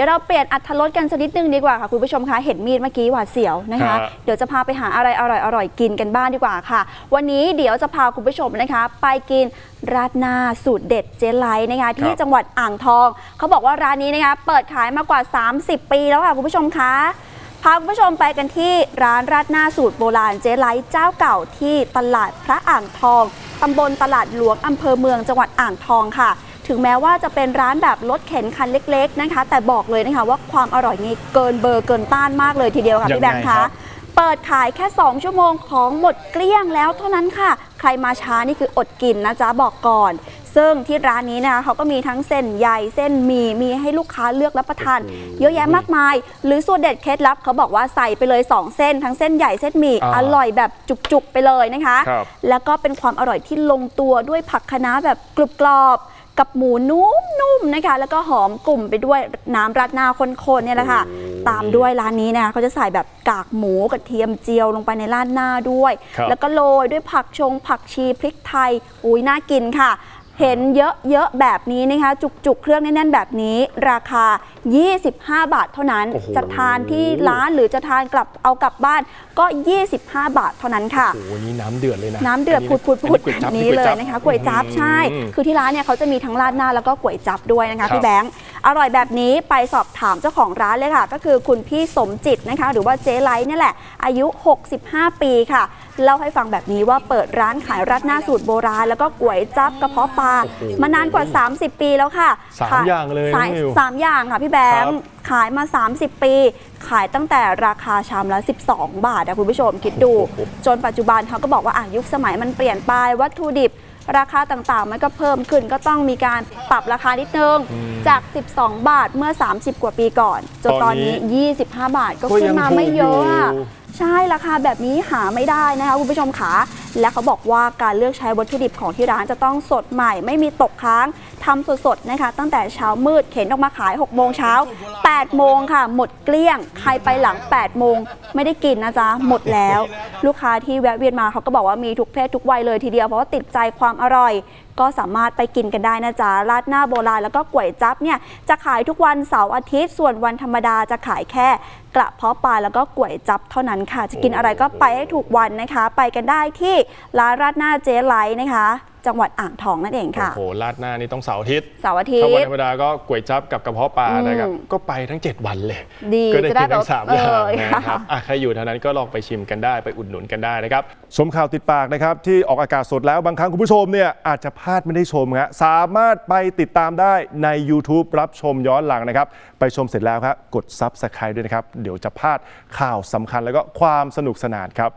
ดี๋ยวเราเปลี่ยนอัธรสกันสักนิดนึงดีกว่าค่ะคุณผู้ชมคะเห็นมีดเมื่อกี้หวาดเสียวนะคะฮะเดี๋ยวจะพาไปหาอะไรอร่อยๆกินกันบ้างดีกว่าค่ะ วันนี้เดี๋ยวจะพาคุณผู้ชมนะคะ ไปกินราดหน้าสูตรเด็ดเจไลท์นะคะที่จังหวัดอ่างทอง เขาบอกว่าร้านนี้นะคะเปิดขายมากกว่า 30 ปีแล้วค่ะคุณผู้ชมคะพาคุณผู้ชมไปกันที่ร้านราดหน้าสูตรโบราณเจ๊ไลท์เจ้าเก่าที่ตลาดพระอ่างทองตำบลตลาดหลวงอำเภอเมืองจังหวัดอ่างทองค่ะ ถึงแม้ว่าจะเป็นร้านแบบรถเข็นคันเล็ก ๆนะคะ แต่บอกเลยนะคะว่าความอร่อยนี่เกินเบอร์เกินต้านมากเลยทีเดียวค่ะยังไงพี่แบงค์ครัคะบเปิดขายแค่ 2 ชั่วโมงของหมดเกลี้ยงแล้วเท่านั้นค่ะ ใครมาช้านี่คืออดกินนะจ๊ะบอกก่อน ซึ่งที่ร้านนี้นะคะเขาก็มีทั้งเส้นใหญ่เส้นหมีมีให้ลูกค้าเลือกรับประทาน เยอะแยะมากมาย หรือสูตรเด็ดเคล็ดลับเขาบอกว่าใส่ไปเลย 2 เส้น ทั้งเส้นใหญ่เส้นหมี่อ่าอร่อยแบบจุกๆไปเลยนะคะครับแล้วก็เป็นความอร่อยที่ลงตัวด้วยผักคะน้าแบบกรุบกรอบ กับหมูนุ่มๆนะคะ แล้วก็หอมกลุ่มไปด้วยน้ำราดหน้าข้นๆเนี่ยแหละค่ะ ตามด้วยร้านนี้นะคะเขาจะใส่แบบกากหมูกระเทียมเจียวลงไปในราดหน้าด้วย ครับ แล้วก็โรยด้วยผักชงผักชีพริกไทยอุ้ยน่ากินค่ะ เห็นเยอะๆแบบนี้นะคะ จุกๆ เครื่องแน่นๆ แบบนี้ ราคา 25 บาทเท่านั้นโอ้โหจะทานที่ร้านหรือจะทานกลับเอากลับบ้านก็ 25 บาทเท่านั้นค่ะโอ้โหนี่น้ำเดือดเลยนะ น้ำเดือดนพุนี้ดพุดพุดอัก๋วยจั๊บนี้ก๋วเลยจั๊บนะคะก๋วยจั๊บใช่อืมคือที่ร้านเนี่ยเขาจะมีทั้งราดหน้าแล้วก็ก๋วยจั๊บด้วยนะคะครับพี่แบงค์อร่อยแบบนี้ไปสอบถามเจ้าของร้านเลยค่ะ ก็คือคุณพี่สมจิตนะคะ หรือว่าเจ๊ไลท์เนี่ยแหละอายุ 65 ปีค่ะ เล่าให้ฟังแบบนี้ว่าเปิดร้านขายราดหน้าสูตรโบราณ แล้วก็ก๋วยจั๊บกระเพาะปลาโอ้โหมานานกว่า 30 ปีแล้วค่ะสามค่ะอย่างเลยสายน้องมิวสามอย่างค่ะพี่แบงครัค์บขายมา 30 ปี ขายตั้งแต่ราคาชามละ 12 บาทนะคุณผู้ชมคิดดู จนปัจจุบันเขาก็บอกว่าอะยุคสมัยมันเปลี่ยนไปวัตถุดิบราคาต่างๆ มันก็เพิ่มขึ้นก็ต้องมีการปรับราคานิดนึง จาก 12 บาทเมื่อ 30 กว่าปีก่อน จนตตออนนนี้นี้ 25 บาทก็ก็ขึ้นยังมาถูกไม่เยอะอะอยู่ ใช่ราคาแบบนี้หาไม่ได้นะคะคุณผู้ชมขา และเขาบอกว่าการเลือกใช้วัตถุดิบของที่ร้านจะต้องสดใหม่ ไม่มีตกค้างทำสดๆนะคะ ตั้งแต่เช้ามืดเข็นออกมาขาย 6 โมงเช้า 8 โมงค่ะ หมดเกลี้ยง ใครไปหลัง 8 โมง ไม่ได้กินนะจ๊ะ หมดแล้ว ลูกค้าที่แวะเวียนมาเขาก็บอกว่ามีทุกเพศทุกวัยเลยทีเดียวเพราะว่าติดใจความอร่อย ก็สามารถไปกินกันได้นะจ๊ะราดหน้าโบราณแล้วก็ก๋วยจั๊บเนี่ยจะขายทุกวันเสาร์อาทิตย์ ส่วนวันธรรมดาจะขายแค่กระเพาะปลาแล้วก็ก๋วยจั๊บเท่านั้นค่ะ จะกินอะไรก็ไปให้ถูกวันนะคะ ไปกันได้ที่ร้านราดหน้าเจ๊ไลท์นะคะ จังหวัดอ่างทองนั่นเองค่ะ โอ้โหราดหน้านี่ต้องเสาร์อาทิตย์เสาร์อาทิตถ้าวันย์ ธรรมดาก็ก๋วยจั๊บกับกระเพาะปลาอืมนะครับ ก็ไปทั้ง 7 วันเลย ดีก็ได้จะได้กินทั้งสามแบบอย่างเออนะครับค่ะอะใครอยู่แถวนั้นก็ลองไปชิมกันได้ไปอุดหนุนกันได้นะครับ ชมข่าวติดปากนะครับ ที่ออกอากาศสดแล้วบางครั้งคุณผู้ชมเนี่ยอาจจะพลาดไม่ได้ชมฮะสามารถไปติดตามได้ใน YouTube รับชมย้อนหลังนะครับ ไปชมเสร็จแล้วครับ กด Subscribe ด้วยนะครับ เดี๋ยวจะพลาดข่าวสำคัญแล้วก็ความสนุกสนานครับ